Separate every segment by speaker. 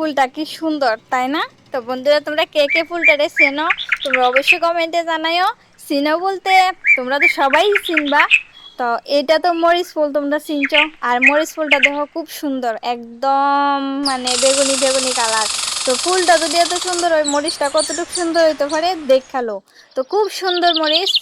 Speaker 1: ফুলটা কি সুন্দর, তাই না? তো বন্ধুরা, তোমরা কে কে ফুলটারে চেনো, তোমরা অবশ্যই কমেন্টে জানাইও চিনো বলতে তোমরা তো সবাই চিনবা। তো এটা তো মরিচ ফুল তোমরা চিনছো। আর মরিচ ফুলটা দেখো খুব সুন্দর, একদম মানে বেগুনি বেগুনি কালার তো ফুলটা যদি এত সুন্দর হয়, মরিচটা কতটুকু সুন্দর হইতে পারে, দেখাল। তো খুব সুন্দর মরিচ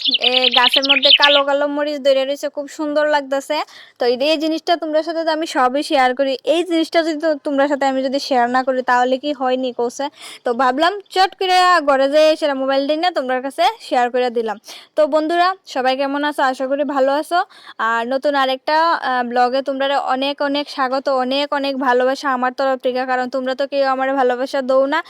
Speaker 1: গাছের মধ্যে কালো কালো মরিচ ধরে রয়েছে, খুব সুন্দর লাগতেছে। তো এই জিনিসটা তোমরা সাথে আমি সবই শেয়ার করি। এই জিনিসটা যদি তোমরা সাথে আমি যদি শেয়ার না করি, তাহলে কি হয়নি কৌশে তো ভাবলাম, চট করে ঘরে যে সেটা মোবাইল না তোমার কাছে শেয়ার করে দিলাম। তো বন্ধুরা, সবাই কেমন আছো? আশা করি ভালো আছো। আর নতুন আরেকটা ব্লগে তোমরা অনেক অনেক স্বাগত, অনেক অনেক ভালোবাসা আমার তরফ থেকে। কারণ তোমরা তো কেউ আমার ভালোবাসা দৌ না।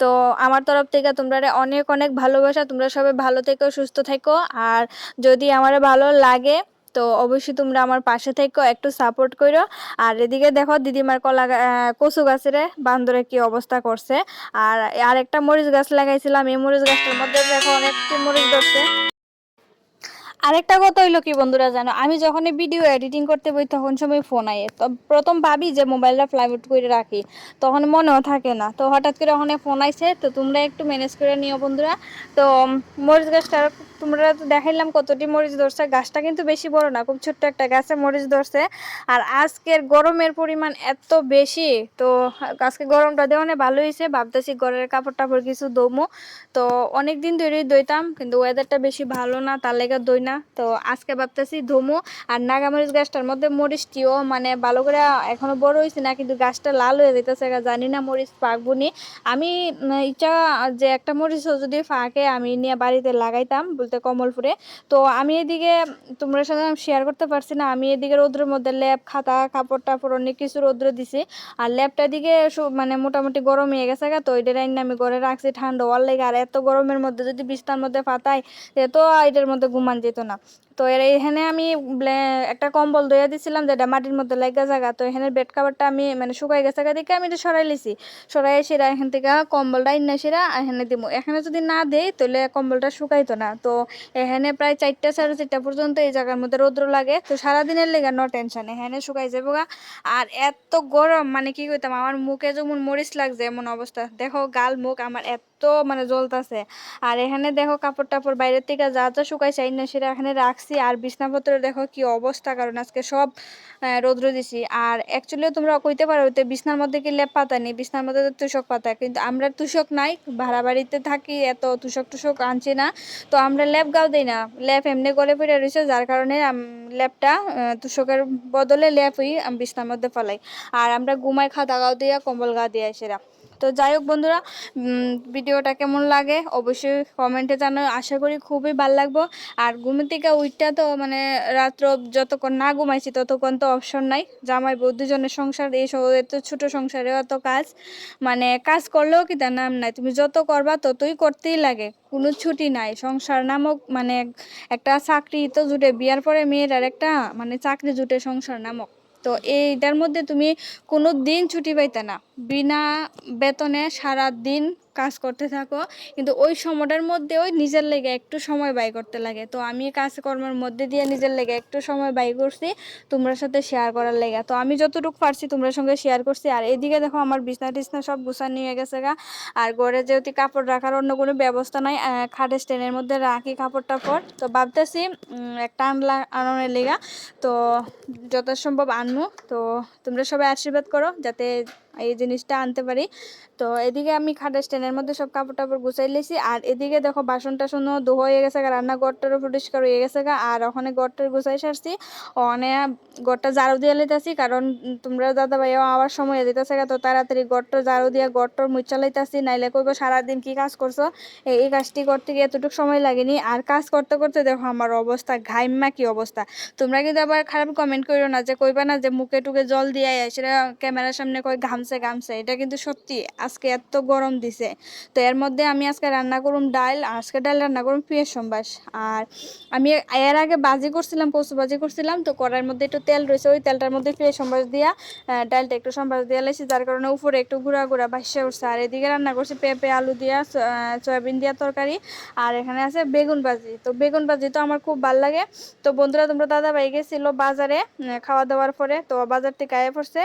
Speaker 1: তো আমার তরফ থেকে তোমরা অনেক অনেক ভালোবাসা। তোমরা সবাই ভালো থেকো, সুস্থ থেকো। আর যদি আমার ভালো লাগে, তো অবশ্যই তোমরা আমার পাশে থেকো, একটু সাপোর্ট করো আর এদিকে দেখো দিদিমার কলা কচু গাছের বান্দরে কি অবস্থা করছে। আর আরেকটা মরিচ গাছ লাগাইছিলাম। এই মরিচ গাছটার মধ্যে দেখো অনেকটি মরিচ ধরছে। আরেকটা কথা হইল কি বন্ধুরা জানো? আমি যখন ভিডিও এডিটিং করতে বই, তখন সময় ফোন আয়ে। তো প্রথম ভাবি যে মোবাইলটা ফ্লাইট করে রাখি, তখন মনেও থাকে না। তো হঠাৎ করে ওখানে ফোন আইছে, তো তোমরা একটু ম্যানেজ করে নিও বন্ধুরা। তো মরিচ গাছটা তোমরা তো দেখাইলাম কতটি মরিচ ধরছে। গাছটা কিন্তু বেশি বড় না, খুব ছোট্ট একটা গাছে মরিচ ধরছে। আর আজকের গরমের পরিমাণ এত বেশি, তো আজকে গরমটা দেওয়া ভালো হয়েছে ভাবতেছি ঘরের কাপড় টাপড় কিছু দমো। তো অনেক দিন ধরেই দইতাম, কিন্তু ওয়েদারটা বেশি ভালো না, তার লেগে দই না? তো আজকে ভাবতেছি ধুমু আর নাগামরিচ গাছটার মধ্যে মরিচটিও মানে ভালো করে এখনও বড় হয়েছে না, কিন্তু গাছটা লাল হয়ে যেতেছে জানি না মরিচ পাকবো আমি ইচ্ছা যে একটা মরিচ যদি ফাঁকে আমি নিয়ে বাড়িতে লাগাইতাম বলতে কমলপুরে। তো আমি এদিকে তোমরা সাথে শেয়ার করতে পারছি না, আমি এদিকে রোদ্রের মধ্যে ল্যাব খাতা, কাপড় টাপড় অনেক কিছু রোদ্র দিছি। আর ল্যাবটার দিকে মানে মোটামুটি গরম হয়ে গেছে গা, তো ওইটা রাইন আমি ঘরে রাখছি ঠান্ডা হওয়ার লেগে। আর এত গরমের মধ্যে যদি বিছনার মধ্যে ফাতাই তো এটার মধ্যে ঘুমান যেত না। তো এর এখানে আমি একটা কম্বল দইয়া দিছিলাম যেটা মাটির মধ্যে লাগা জায়গা তো এখানে বেড কাভারটা আমি মানে শুকাই গেছে দেখে আমি এটা সরাই লিছি। সরাই সেরা এখান থেকে কম্বলটা ইন্না সেরা এখানে দিব এখানে যদি না দেই তাহলে কম্বলটা শুকাইতো না। তো এখানে প্রায় চারটা সাড়ে চারটা পর্যন্ত এই জায়গার মধ্যে রৌদ্র লাগে। তো সারাদিনের লেগে নো টেনশন এখানে শুকাই যাব গা। আর এত গরম মানে কি কইতাম, আমার মুখে যেমন মরিচ লাগছে এমন অবস্থা। দেখো গাল মুখ আমার এত মানে জ্বলতাছে। আর এখানে দেখো কাপড় টাপড় বাইরের থেকে যা যা শুকাইছে আইনা সেটা এখানে রাখছি। আর বিছনাপত্র দেখো কি অবস্থা, কারণ আজকে সব রৌদ্র দিছি। আর অ্যাকচুয়ালি তোমরা কইতে পারো যে বিছনার মধ্যে কি লেপ পাতা নেই, বিছনার মধ্যে তো তুষক পাতা। কিন্তু আমরা তুষক নাই, ভাড়া বাড়িতে থাকি, এত তুষক টুষক আনছি না। তো আমরা ল্যাপ গাও দিই না, ল্যাপ এমনি গলে পড়ে রয়েছে, যার কারণে ল্যাপটা তুষকের বদলে ল্যাপই বিছনার মধ্যে ফেলাই। আর আমরা ঘুমাই খাতা গাও দিয়া, কম্বল গা দিয়ে, সেরা। তো যাই হোক বন্ধুরা ভিডিওটা কেমন লাগে অবশ্যই কমেন্টে জানাও। আশা করি খুবই ভালো লাগবো। আর ঘুম থেকে উইটটা তো মানে রাত্র যতক্ষণ না ঘুমাইছি ততক্ষণ তো অপশন নাই। জামাই বউ দুজনের সংসার, এই এত ছোট সংসারে অত কাজ। মানে কাজ করলেও কি তার নাম নাই। তুমি যত করবা ততই করতেই লাগে। কোনো ছুটি নাই। সংসার নামক মানে একটা চাকরি তো জুটে। বিয়ার পরে মেয়ের আর একটা মানে চাকরি জুটে সংসার নামক। তো এইটার মধ্যে তুমি কোনো দিন ছুটি পাইতে না। বিনা বেতনে সারা দিন কাজ করতে থাকো, কিন্তু ওই সময়টার মধ্যে ওই নিজের লেগে একটু সময় ব্যয় করতে লাগে। তো আমি কাজকর্মের মধ্যে দিয়ে নিজের লেগে একটু সময় ব্যয় করছি, তোমরা সাথে শেয়ার করার লেগে। তো আমি যতটুকু পারছি তোমরা সঙ্গে শেয়ার করছি। আর এদিকে দেখো আমার বিছনা টিছনা সব গুছানো নিয়ে গেছে গা। আর ঘরে যেহেতু কাপড় রাখার অন্য কোনো ব্যবস্থা নাই খাটের স্ট্যান্ডের মধ্যে রাখি কাপড় টাপড় তো ভাবতেছি একটা আনলা, আনানোর লেগা। তো যথাসম্ভব আনব তো তোমরা সবাই আশীর্বাদ করো যাতে এই জিনিসটা আনতে পারি। তো এদিকে আমি খাটের স্ট্যান্ডের মধ্যে সব কাপড় টাপড় গুছাই লেছি। আর এদিকে দেখো বাসন টাসনও ধোয়া হয়ে গেছে গা রান্নাঘরটারও পরিষ্কার হয়ে গেছে গা। আর ওখানে ঘরটার গুছাই সারছি। ওখানে ঘরটা ঝাড়ু দিয়ে লইতাছি কারণ তোমরা দাদা ভাইও আবার সময় দিতেছে তো তাড়াতাড়ি ঘরটা ঝাড়ু দিয়ে ঘরটার মুচ্ছা লইতাছি। নাইলে কইবো সারাদিন কি কাজ করছ? এই কাজটি করতে গিয়ে এতটুকু সময় লাগেনি। আর কাজ করতে করতে দেখো আমার অবস্থা ঘাইম্মা কি অবস্থা। তোমরা কিন্তু আবার খারাপ কমেন্ট করো না যে কইবা না যে মুখে টুকে জল দিয়ে আয়, সেটা ক্যামেরার সামনে কই ঘামছে ঘামছে এটা কিন্তু সত্যি, আজকে এত গরম দিছে। তো এর মধ্যে আমি আজকে রান্না করুম ডাল আজকে ডাল রান্না করুম পেঁয়াজ সম্বাস। আর আমি এর আগে বাজি করছিলাম, কচু বাজি করছিলাম, তো কড়াইয়ের মধ্যে একটু তেল রয়েছে, ওই তেলটার মধ্যে পেঁয়াজ সম্বাস দিয়া ডালটা একটু সম্বাস দিয়ে লাইছি, যার কারণে উপরে একটু গুঁড়া গুঁড়া ভাসা উঠছে। আর এদিকে রান্না করছি পেঁপে, আলু দিয়া সয়াবিন দিয়া তরকারি, আর এখানে আছে বেগুন ভাজি। তো বেগুন ভাজি তো আমার খুব ভালো লাগে। তো বন্ধুরা, তোমরা দাদা ভাই গেছিল বাজারে খাওয়া দাওয়ার পরে, তো বাজার থেকে আয়ে পড়ছে।